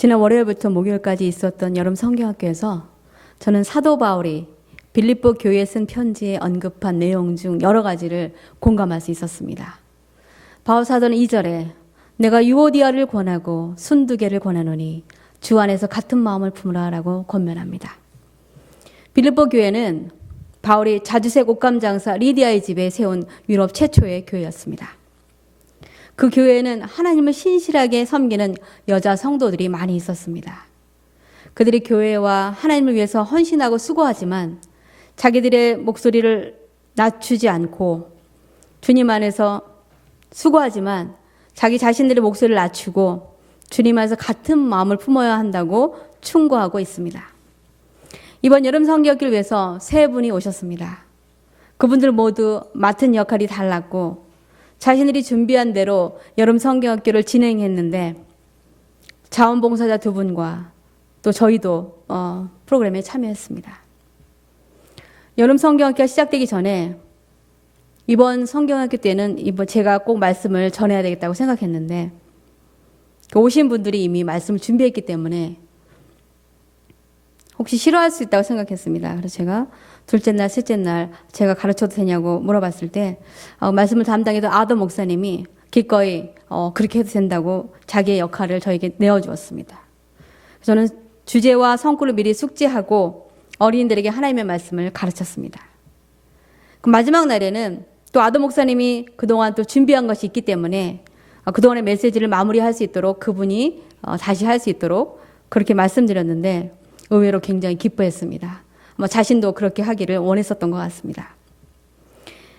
지난 월요일부터 목요일까지 있었던 여름 성경학교에서 저는 사도 바울이 빌립보 교회에 쓴 편지에 언급한 내용 중 여러 가지를 공감할 수 있었습니다. 바울 사도는 2절에 내가 유오디아를 권하고 순두개를 권하노니 주 안에서 같은 마음을 품으라라고 권면합니다. 빌립보 교회는 바울이 자주색 옷감 장사 리디아의 집에 세운 유럽 최초의 교회였습니다. 그 교회에는 하나님을 신실하게 섬기는 여자 성도들이 많이 있었습니다. 그들이 교회와 하나님을 위해서 헌신하고 수고하지만 자기들의 목소리를 낮추지 않고 주님 안에서 수고하지만 자기 자신들의 목소리를 낮추고 주님 안에서 같은 마음을 품어야 한다고 충고하고 있습니다. 이번 여름 성경기를 위해서 세 분이 오셨습니다. 그분들 모두 맡은 역할이 달랐고 자신들이 준비한 대로 여름 성경학교를 진행했는데 자원봉사자 두 분과 또 저희도 어, 프로그램에 참여했습니다. 여름 성경학교가 시작되기 전에 이번 성경학교 때는 이번 제가 꼭 말씀을 전해야 되겠다고 생각했는데 그 오신 분들이 이미 말씀을 준비했기 때문에 혹시 싫어할 수 있다고 생각했습니다. 그래서 제가 둘째 날, 셋째 날 제가 가르쳐도 되냐고 물어봤을 때 어, 말씀을 담당했던 아더 목사님이 기꺼이 어, 그렇게 해도 된다고 자기의 역할을 저에게 내어주었습니다. 저는 주제와 성구를 미리 숙지하고 어린이들에게 하나님의 말씀을 가르쳤습니다. 그 마지막 날에는 또 아더 목사님이 그동안 또 준비한 것이 있기 때문에 어, 그동안의 메시지를 마무리할 수 있도록 그분이 어, 다시 할 수 있도록 그렇게 말씀드렸는데 의외로 굉장히 기뻐했습니다. 아마 자신도 그렇게 하기를 원했었던 것 같습니다.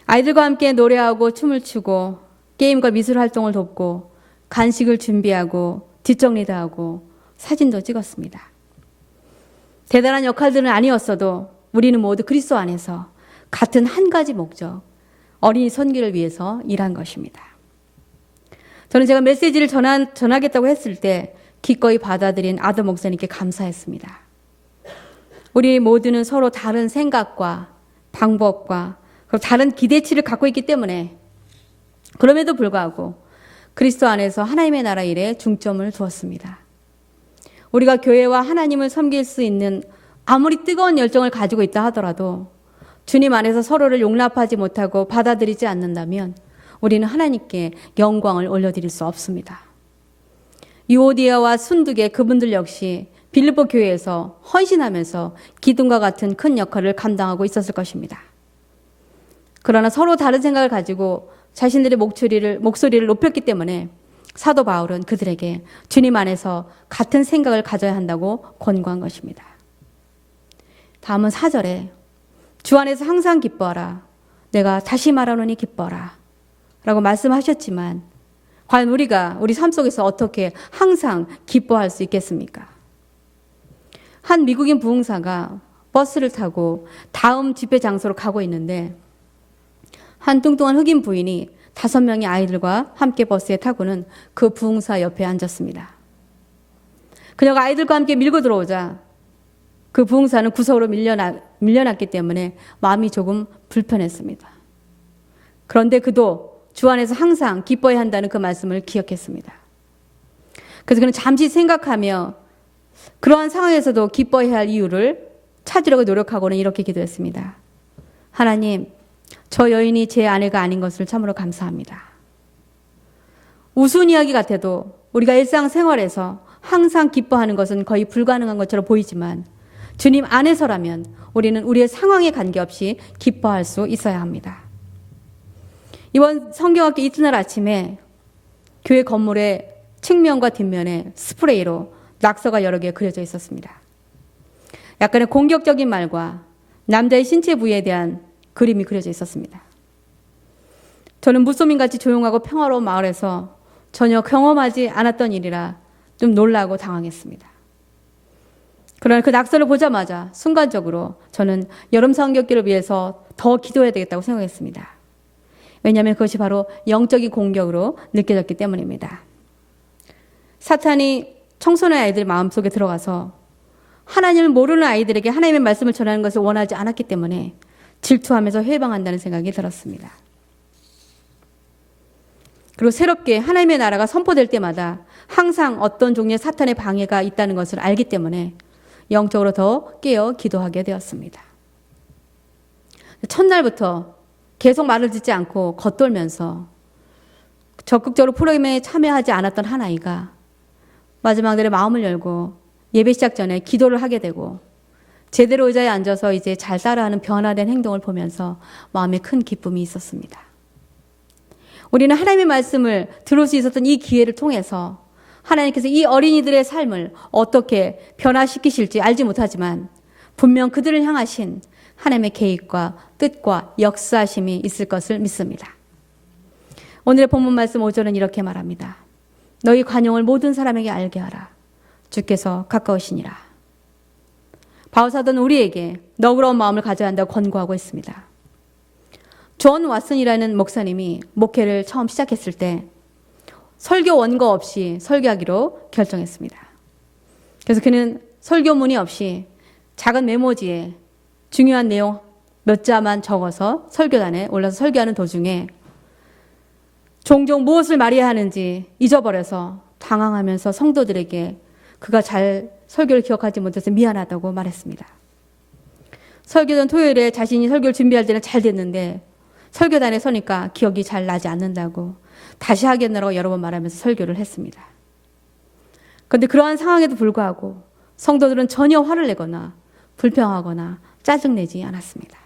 아이들과 함께 노래하고 춤을 추고 게임과 미술 활동을 돕고 간식을 준비하고 뒷정리도 하고 사진도 찍었습니다. 대단한 역할들은 아니었어도 우리는 모두 그리스도 안에서 같은 한 가지 목적, 어린이 선기를 위해서 일한 것입니다. 저는 제가 메시지를 전한, 전하겠다고 했을 때 기꺼이 받아들인 아더 목사님께 감사했습니다. 우리 모두는 서로 다른 생각과 방법과 그리고 다른 기대치를 갖고 있기 때문에 그럼에도 불구하고 그리스도 안에서 하나님의 나라 일에 중점을 두었습니다. 우리가 교회와 하나님을 섬길 수 있는 아무리 뜨거운 열정을 가지고 있다 하더라도 주님 안에서 서로를 용납하지 못하고 받아들이지 않는다면 우리는 하나님께 영광을 올려드릴 수 없습니다. 유오디아와 순두계 그분들 역시 빌립보 교회에서 헌신하면서 기둥과 같은 큰 역할을 감당하고 있었을 것입니다. 그러나 서로 다른 생각을 가지고 자신들의 목소리를, 목소리를 높였기 때문에 사도 바울은 그들에게 주님 안에서 같은 생각을 가져야 한다고 권고한 것입니다. 다음은 4절에 주 안에서 항상 기뻐하라. 내가 다시 말하노니 기뻐라. 라고 말씀하셨지만 과연 우리가 우리 삶 속에서 어떻게 항상 기뻐할 수 있겠습니까? 한 미국인 부흥사가 버스를 타고 다음 집회 장소로 가고 있는데 한 뚱뚱한 흑인 부인이 다섯 명의 아이들과 함께 버스에 타고는 그 부흥사 옆에 앉았습니다. 그녀가 아이들과 함께 밀고 들어오자 그 부흥사는 구석으로 밀려나, 밀려났기 때문에 마음이 조금 불편했습니다. 그런데 그도 주 안에서 항상 기뻐해야 한다는 그 말씀을 기억했습니다. 그래서 그는 잠시 생각하며 그러한 상황에서도 기뻐해야 할 이유를 찾으려고 노력하고는 이렇게 기도했습니다. 하나님, 저 여인이 제 아내가 아닌 것을 참으로 감사합니다. 우스운 이야기 같아도 우리가 일상생활에서 항상 기뻐하는 것은 거의 불가능한 것처럼 보이지만 주님 안에서라면 우리는 우리의 상황에 관계없이 기뻐할 수 있어야 합니다. 이번 성경학교 이튿날 아침에 교회 건물의 측면과 뒷면에 스프레이로 낙서가 여러 개 그려져 있었습니다. 약간의 공격적인 말과 남자의 신체 부위에 대한 그림이 그려져 있었습니다. 저는 무소민같이 조용하고 평화로운 마을에서 전혀 경험하지 않았던 일이라 좀 놀라고 당황했습니다. 그러나 그 낙서를 보자마자 순간적으로 저는 여름 성격기를 위해서 더 기도해야 되겠다고 생각했습니다. 왜냐하면 그것이 바로 영적인 공격으로 느껴졌기 때문입니다. 사탄이 청소년 아이들 마음속에 들어가서 하나님을 모르는 아이들에게 하나님의 말씀을 전하는 것을 원하지 않았기 때문에 질투하면서 회방한다는 생각이 들었습니다. 그리고 새롭게 하나님의 나라가 선포될 때마다 항상 어떤 종류의 사탄의 방해가 있다는 것을 알기 때문에 영적으로 더 깨어 기도하게 되었습니다. 첫날부터 계속 말을 듣지 않고 겉돌면서 적극적으로 프로그램에 참여하지 않았던 한 아이가 마지막 날에 마음을 열고 예배 시작 전에 기도를 하게 되고 제대로 의자에 앉아서 이제 잘 따라하는 변화된 행동을 보면서 마음에 큰 기쁨이 있었습니다. 우리는 하나님의 말씀을 들을 수 있었던 이 기회를 통해서 하나님께서 이 어린이들의 삶을 어떻게 변화시키실지 알지 못하지만 분명 그들을 향하신 하나님의 계획과 뜻과 역사심이 있을 것을 믿습니다. 오늘의 본문 말씀 5절은 이렇게 말합니다. 너희 관용을 모든 사람에게 알게 하라. 주께서 가까우시니라. 바울사도는 우리에게 너그러운 마음을 가져야 한다고 권고하고 있습니다. 존 왓슨이라는 목사님이 목회를 처음 시작했을 때 설교 원고 없이 설교하기로 결정했습니다. 그래서 그는 설교문이 없이 작은 메모지에 중요한 내용 몇 자만 적어서 설교단에 올라서 설교하는 도중에 종종 무엇을 말해야 하는지 잊어버려서 당황하면서 성도들에게 그가 잘 설교를 기억하지 못해서 미안하다고 말했습니다. 설교전 토요일에 자신이 설교를 준비할 때는 잘 됐는데 설교단에 서니까 기억이 잘 나지 않는다고 다시 하겠노라고 여러 번 말하면서 설교를 했습니다. 그런데 그러한 상황에도 불구하고 성도들은 전혀 화를 내거나 불평하거나 짜증내지 않았습니다.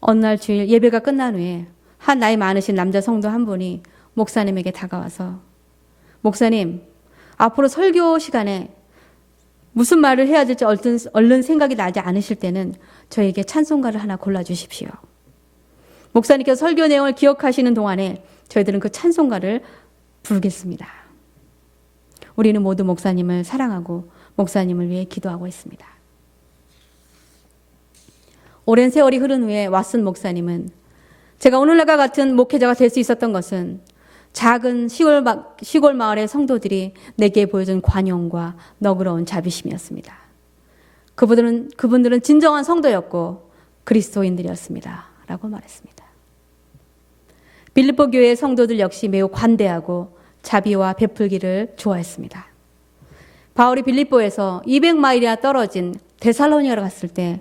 어느 날 주일 예배가 끝난 후에 한 나이 많으신 남자 성도 한 분이 목사님에게 다가와서 목사님 앞으로 설교 시간에 무슨 말을 해야 될지 얼른, 얼른 생각이 나지 않으실 때는 저에게 찬송가를 하나 골라주십시오. 목사님께서 설교 내용을 기억하시는 동안에 저희들은 그 찬송가를 부르겠습니다. 우리는 모두 목사님을 사랑하고 목사님을 위해 기도하고 있습니다. 오랜 세월이 흐른 후에 왓슨 목사님은 제가 오늘날과 같은 목회자가 될 수 있었던 것은 작은 시골, 마, 시골 마을의 성도들이 내게 보여준 관용과 너그러운 자비심이었습니다. 그분들은, 그분들은 진정한 성도였고 그리스도인들이었습니다. 라고 말했습니다. 빌립보 교회의 성도들 역시 매우 관대하고 자비와 베풀기를 좋아했습니다. 바울이 빌립보에서 200마일이나 떨어진 데살로니아로 갔을 때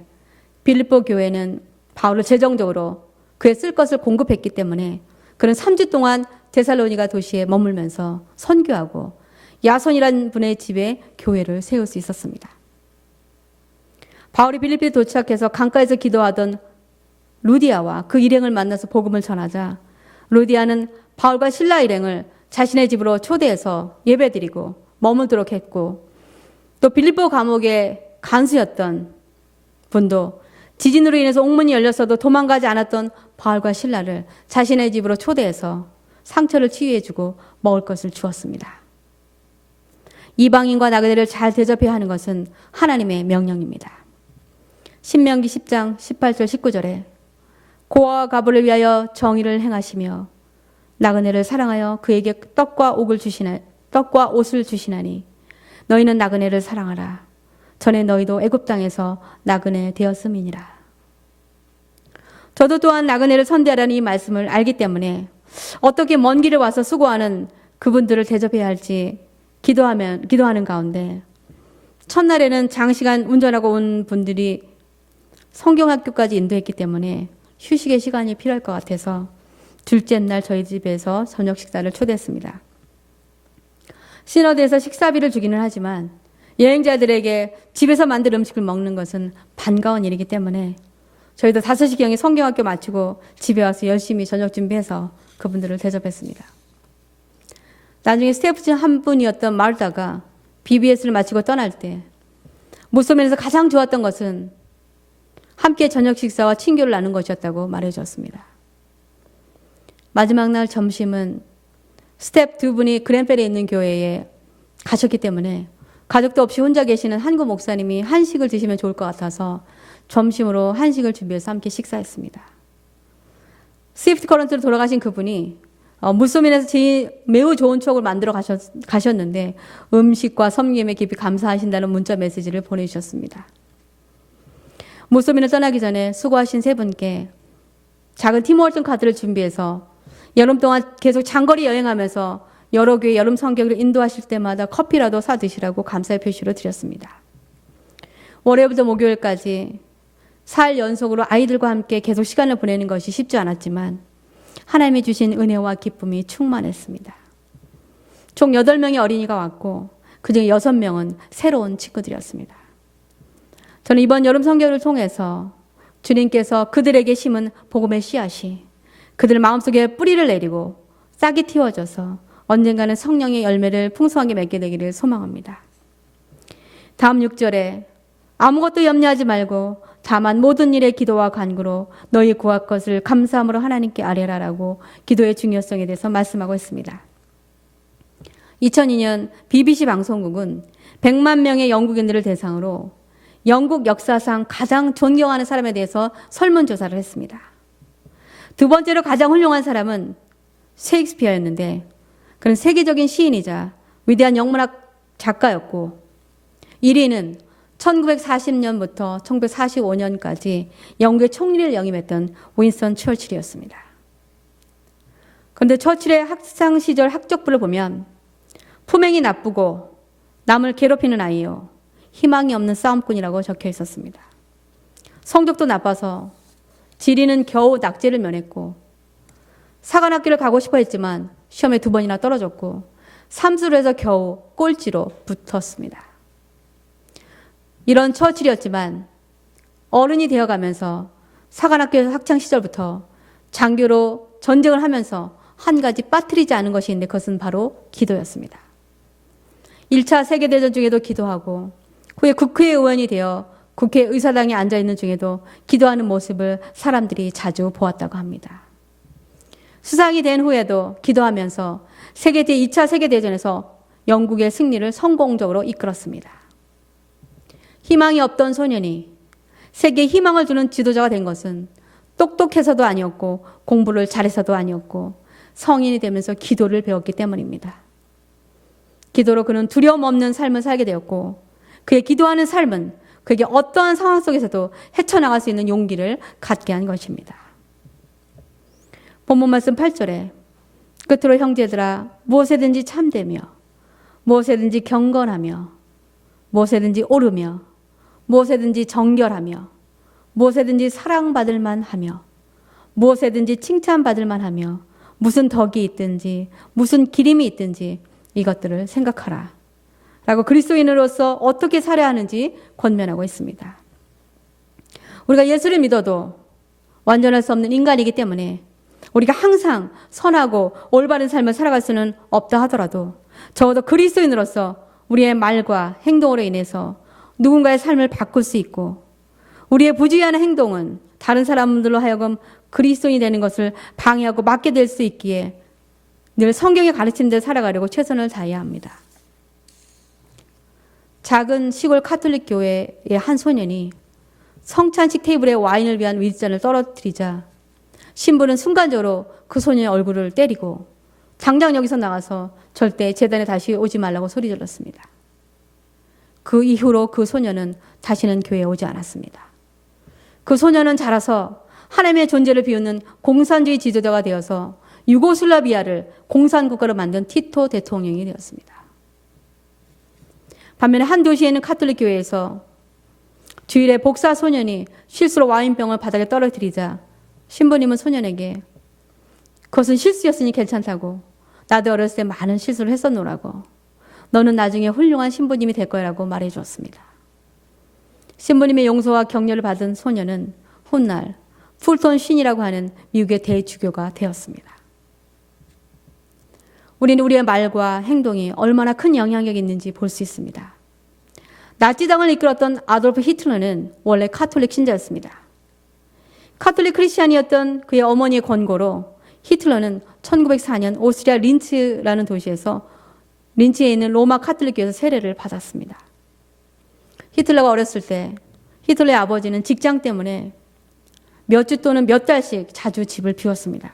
빌립보 교회는 바울을 재정적으로 그의 쓸 것을 공급했기 때문에 그는 3주 동안 데살로니가 도시에 머물면서 선교하고 야손이라는 분의 집에 교회를 세울 수 있었습니다. 바울이 빌립비에 도착해서 강가에서 기도하던 루디아와 그 일행을 만나서 복음을 전하자 루디아는 바울과 신라 일행을 자신의 집으로 초대해서 예배드리고 머물도록 했고 또 빌립보 감옥의 간수였던 분도 지진으로 인해서 옥문이 열렸어도 도망가지 않았던 바울과 신라를 자신의 집으로 초대해서 상처를 치유해주고 먹을 것을 주었습니다. 이방인과 나그네를 잘 대접해야 하는 것은 하나님의 명령입니다. 신명기 10장 18절 19절에 고아와 가부를 위하여 정의를 행하시며 나그네를 사랑하여 그에게 떡과 떡과 옷을 주시나니 너희는 나그네를 사랑하라. 전에 너희도 애굽 땅에서 나그네 되었음이니라. 저도 또한 나그네를 선대하라는 이 말씀을 알기 때문에 어떻게 먼 길을 와서 수고하는 그분들을 대접해야 할지 기도하면 기도하는 가운데 첫날에는 장시간 운전하고 온 분들이 성경학교까지 인도했기 때문에 휴식의 시간이 필요할 것 같아서 둘째 날 저희 집에서 저녁 식사를 초대했습니다. 시너드에서 식사비를 주기는 하지만 여행자들에게 집에서 만든 음식을 먹는 것은 반가운 일이기 때문에 저희도 5시경에 성경학교 마치고 집에 와서 열심히 저녁 준비해서 그분들을 대접했습니다. 나중에 스태프 중 한 분이었던 마르다가 BBS를 마치고 떠날 때 무소면에서 가장 좋았던 것은 함께 저녁 식사와 친교를 나눈 것이었다고 말해주었습니다. 마지막 날 점심은 스텝 두 분이 그랜펠에 있는 교회에 가셨기 때문에 가족도 없이 혼자 계시는 한국 목사님이 한식을 드시면 좋을 것 같아서 점심으로 한식을 준비해서 함께 식사했습니다. 스위프트 커런트로 돌아가신 그분이 어, 물소민에서 제일 매우 좋은 추억을 만들어 가셨, 가셨는데 음식과 섬김에 깊이 감사하신다는 문자 메시지를 보내주셨습니다. 물소민을 떠나기 전에 수고하신 세 분께 작은 팀월튼 카드를 준비해서 여름 동안 계속 장거리 여행하면서 여러 교회 여름 성경을 인도하실 때마다 커피라도 사 드시라고 감사의 표시로 드렸습니다. 월요일부터 목요일까지 살 연속으로 아이들과 함께 계속 시간을 보내는 것이 쉽지 않았지만 하나님이 주신 은혜와 기쁨이 충만했습니다. 총 8명의 어린이가 왔고 그중에 6명은 새로운 친구들이었습니다. 저는 이번 여름 성경을 통해서 주님께서 그들에게 심은 복음의 씨앗이 그들 마음속에 뿌리를 내리고 싹이 틔워져서 언젠가는 성령의 열매를 풍성하게 맺게 되기를 소망합니다. 다음 6절에 아무것도 염려하지 말고 다만 모든 일에 기도와 간구로 너희 구할 것을 감사함으로 하나님께 아뢰라라고 기도의 중요성에 대해서 말씀하고 있습니다. 2002년 BBC 방송국은 100만 명의 영국인들을 대상으로 영국 역사상 가장 존경하는 사람에 대해서 설문조사를 했습니다. 두 번째로 가장 훌륭한 사람은 셰익스피어였는데 그는 세계적인 시인이자 위대한 영문학 작가였고 1위는 1940년부터 1945년까지 영국의 총리를 영임했던 윈스턴 처칠이었습니다. 그런데 처칠의 학창 시절 학적부를 보면 품행이 나쁘고 남을 괴롭히는 아이요. 희망이 없는 싸움꾼이라고 적혀 있었습니다. 성적도 나빠서 지리는 겨우 낙제를 면했고 사관학교를 가고 싶어 했지만 시험에 두 번이나 떨어졌고 삼수를 해서 겨우 꼴찌로 붙었습니다. 이런 처칠이었지만 어른이 되어가면서 사관학교 학창 시절부터 장교로 전쟁을 하면서 한 가지 빠뜨리지 않은 것이 있는데 그것은 바로 기도였습니다. 1차 세계대전 중에도 기도하고 후에 국회의원이 되어 국회 의사당에 앉아 있는 중에도 기도하는 모습을 사람들이 자주 보았다고 합니다. 수상이 된 후에도 기도하면서 세계 대 2차 세계대전에서 영국의 승리를 성공적으로 이끌었습니다. 희망이 없던 소년이 세계에 희망을 주는 지도자가 된 것은 똑똑해서도 아니었고 공부를 잘해서도 아니었고 성인이 되면서 기도를 배웠기 때문입니다. 기도로 그는 두려움 없는 삶을 살게 되었고 그의 기도하는 삶은 그에게 어떠한 상황 속에서도 헤쳐나갈 수 있는 용기를 갖게 한 것입니다. 본문 말씀 8절에 끝으로 형제들아 무엇에든지 참되며 무엇에든지 경건하며 무엇에든지 오르며 무엇에든지 정결하며 무엇에든지 사랑받을 만하며 무엇에든지 칭찬받을 만하며 무슨 덕이 있든지 무슨 기림이 있든지 이것들을 생각하라. 라고 그리스도인으로서 어떻게 살아야 하는지 권면하고 있습니다. 우리가 예수를 믿어도 완전할 수 없는 인간이기 때문에 우리가 항상 선하고 올바른 삶을 살아갈 수는 없다 하더라도 적어도 그리스도인으로서 우리의 말과 행동으로 인해서 누군가의 삶을 바꿀 수 있고 우리의 부주의한 행동은 다른 사람들로 하여금 그리스도인이 되는 것을 방해하고 막게 될 수 있기에 늘 성경의 가르침 대로 살아가려고 최선을 다해야 합니다. 작은 시골 카톨릭 교회의 한 소년이 성찬식 테이블에 와인을 위한 윗잔을 떨어뜨리자 신부는 순간적으로 그 소년의 얼굴을 때리고 당장 여기서 나가서 절대 재단에 다시 오지 말라고 소리 질렀습니다. 그 이후로 그 소년은 다시는 교회에 오지 않았습니다. 그 소년은 자라서 하나님의 존재를 비우는 공산주의 지도자가 되어서 유고슬라비아를 공산국가로 만든 티토 대통령이 되었습니다. 반면에 한 도시에는 카톨릭 교회에서 주일에 복사 소년이 실수로 와인병을 바닥에 떨어뜨리자 신부님은 소년에게 그것은 실수였으니 괜찮다고 나도 어렸을 때 많은 실수를 했었노라고 너는 나중에 훌륭한 신부님이 될 거라고 말해 주었습니다. 신부님의 용서와 격려를 받은 소년은 훗날 풀톤 신이라고 하는 미국의 대주교가 되었습니다. 우리는 우리의 말과 행동이 얼마나 큰 영향력이 있는지 볼 수 있습니다. 나치당을 이끌었던 아돌프 히틀러는 원래 카톨릭 신자였습니다. 카톨릭 크리스찬이었던 그의 어머니의 권고로 히틀러는 1904년 오스트리아 린츠라는 도시에서 린츠에 있는 로마 카톨릭 교회에서 세례를 받았습니다. 히틀러가 어렸을 때 히틀러의 아버지는 직장 때문에 몇 주 또는 몇 달씩 자주 집을 비웠습니다.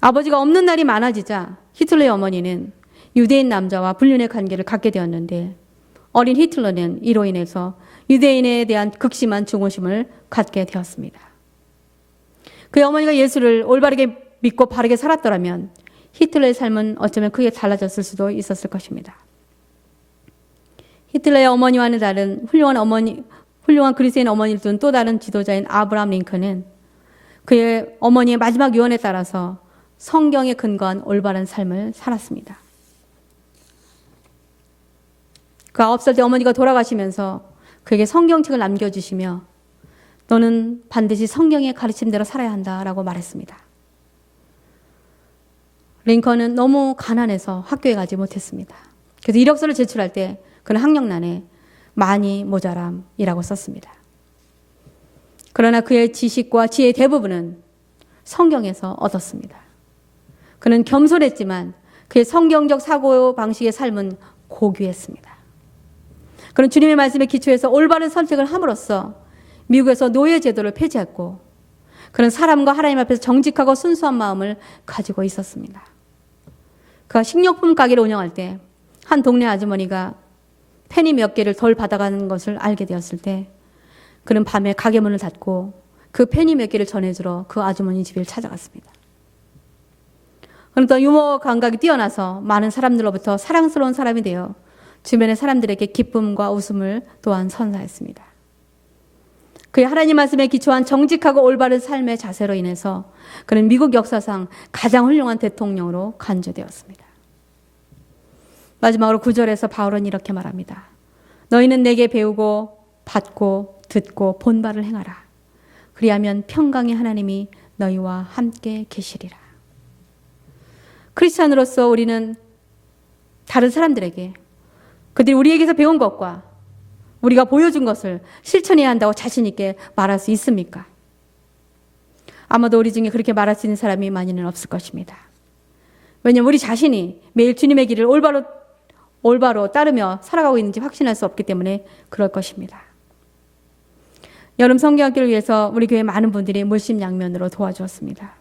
아버지가 없는 날이 많아지자 히틀러의 어머니는 유대인 남자와 불륜의 관계를 갖게 되었는데 어린 히틀러는 이로 인해서 유대인에 대한 극심한 증오심을 갖게 되었습니다. 그의 어머니가 예수를 올바르게 믿고 바르게 살았더라면 히틀러의 삶은 어쩌면 크게 달라졌을 수도 있었을 것입니다. 히틀러의 어머니와는 다른 훌륭한 어머니, 훌륭한 그리스인 어머니를 둔 또 다른 지도자인 아브라함 링컨은 그의 어머니의 마지막 유언에 따라서 성경에 근거한 올바른 삶을 살았습니다. 그 아홉 살 때 어머니가 돌아가시면서 그에게 성경책을 남겨주시며 너는 반드시 성경의 가르침대로 살아야 한다라고 말했습니다. 링컨은 너무 가난해서 학교에 가지 못했습니다. 그래서 이력서를 제출할 때 그는 학력란에 많이 모자람이라고 썼습니다. 그러나 그의 지식과 지혜의 대부분은 성경에서 얻었습니다. 그는 겸손했지만 그의 성경적 사고 방식의 삶은 고귀했습니다. 그는 주님의 말씀에 기초해서 올바른 선택을 함으로써 미국에서 노예 제도를 폐지했고 그는 사람과 하나님 앞에서 정직하고 순수한 마음을 가지고 있었습니다. 그가 식료품 가게를 운영할 때 한 동네 아주머니가 penny 몇 개를 덜 받아가는 것을 알게 되었을 때 그는 밤에 가게 문을 닫고 그 penny 몇 개를 전해주러 그 아주머니 집을 찾아갔습니다. 그는 또 유머 감각이 뛰어나서 많은 사람들로부터 사랑스러운 사람이 되어 주변의 사람들에게 기쁨과 웃음을 또한 선사했습니다. 그의 하나님 말씀에 기초한 정직하고 올바른 삶의 자세로 인해서 그는 미국 역사상 가장 훌륭한 대통령으로 간주되었습니다. 마지막으로 구절에서 바울은 이렇게 말합니다. 너희는 내게 배우고 받고 듣고 본바를 행하라. 그리하면 평강의 하나님이 너희와 함께 계시리라. 크리스찬으로서 우리는 다른 사람들에게 그들이 우리에게서 배운 것과 우리가 보여준 것을 실천해야 한다고 자신있게 말할 수 있습니까? 아마도 우리 중에 그렇게 말할 수 있는 사람이 많이는 없을 것입니다. 왜냐하면 우리 자신이 매일 주님의 길을 올바로 올바로 따르며 살아가고 있는지 확신할 수 없기 때문에 그럴 것입니다. 여름 성경학교를 위해서 우리 교회 많은 분들이 물심양면으로 도와주었습니다.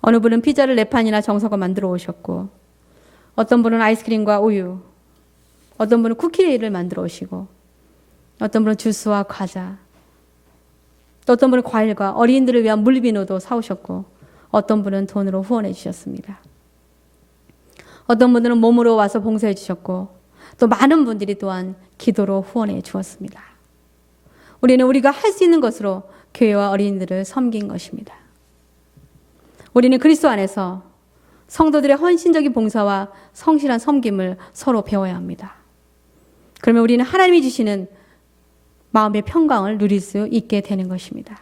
어느 분은 피자를 네 판이나 정성껏 만들어 오셨고, 어떤 분은 아이스크림과 우유, 어떤 분은 쿠키를 만들어 오시고, 어떤 분은 주스와 과자, 또 어떤 분은 과일과 어린이들을 위한 물비누도 사오셨고, 어떤 분은 돈으로 후원해 주셨습니다. 어떤 분들은 몸으로 와서 봉사해 주셨고 또 많은 분들이 또한 기도로 후원해 주었습니다. 우리는 우리가 할 수 있는 것으로 교회와 어린이들을 섬긴 것입니다. 우리는 그리스도 안에서 성도들의 헌신적인 봉사와 성실한 섬김을 서로 배워야 합니다. 그러면 우리는 하나님이 주시는 마음의 평강을 누릴 수 있게 되는 것입니다.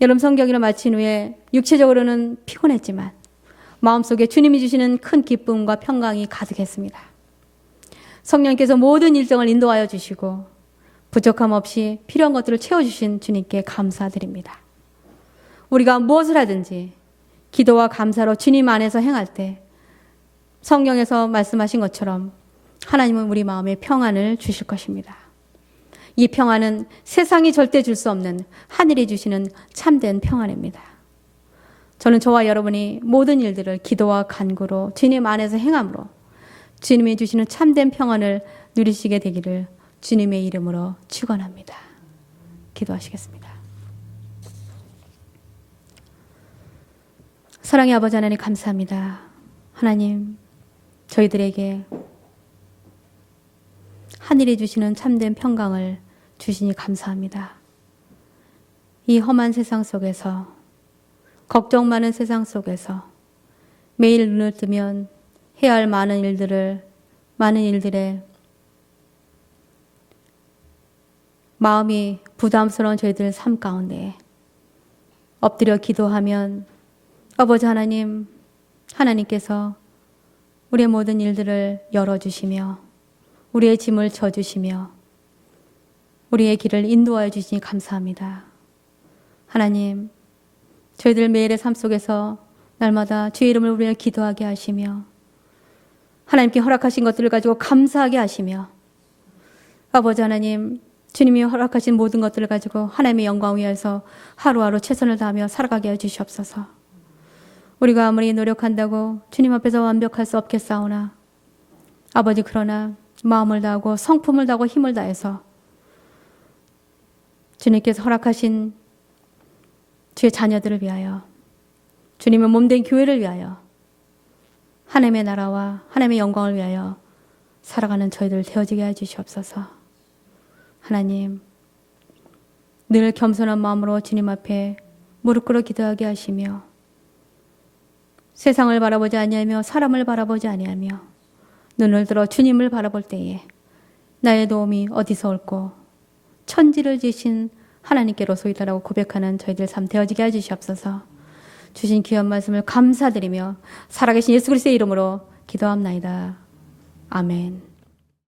여름 성경을 마친 후에 육체적으로는 피곤했지만 마음속에 주님이 주시는 큰 기쁨과 평강이 가득했습니다. 성령께서 모든 일정을 인도하여 주시고 부족함 없이 필요한 것들을 채워주신 주님께 감사드립니다. 우리가 무엇을 하든지 기도와 감사로 주님 안에서 행할 때 성경에서 말씀하신 것처럼 하나님은 우리 마음에 평안을 주실 것입니다. 이 평안은 세상이 절대 줄 수 없는 하늘이 주시는 참된 평안입니다. 저는 저와 여러분이 모든 일들을 기도와 간구로 주님 안에서 행함으로 주님이 주시는 참된 평안을 누리시게 되기를 주님의 이름으로 축원합니다. 기도하시겠습니다. 사랑의 아버지 하나님 감사합니다. 하나님 저희들에게 하늘이 주시는 참된 평강을 주시니 감사합니다. 이 험한 세상 속에서 걱정 많은 세상 속에서 매일 눈을 뜨면 해야 할 많은 일들을, 많은 일들에 마음이 부담스러운 저희들 삶 가운데 엎드려 기도하면 아버지 하나님, 하나님께서 우리의 모든 일들을 열어주시며 우리의 짐을 져주시며 우리의 길을 인도하여 주시니 감사합니다. 하나님, 저희들 매일의 삶 속에서 날마다 주의 이름을 우리를 기도하게 하시며 하나님께 허락하신 것들을 가지고 감사하게 하시며 아버지 하나님 주님이 허락하신 모든 것들을 가지고 하나님의 영광 위에서 하루하루 최선을 다하며 살아가게 해 주시옵소서. 우리가 아무리 노력한다고 주님 앞에서 완벽할 수 없겠사오나 아버지 그러나 마음을 다하고 성품을 다하고 힘을 다해서 주님께서 허락하신 주의 자녀들을 위하여 주님의 몸된 교회를 위하여 하나님의 나라와 하나님의 영광을 위하여 살아가는 저희들 되어지게 해 주시옵소서. 하나님, 늘 겸손한 마음으로 주님 앞에 무릎 꿇어 기도하게 하시며 세상을 바라보지 아니하며 사람을 바라보지 아니하며 눈을 들어 주님을 바라볼 때에 나의 도움이 어디서 올고 천지를 지신 하나님께로소이다라고 고백하는 저희들 삶 되어지게 해 주시옵소서. 주신 귀한 말씀을 감사드리며 살아계신 예수 그리스도의 이름으로 기도합나이다. 아멘.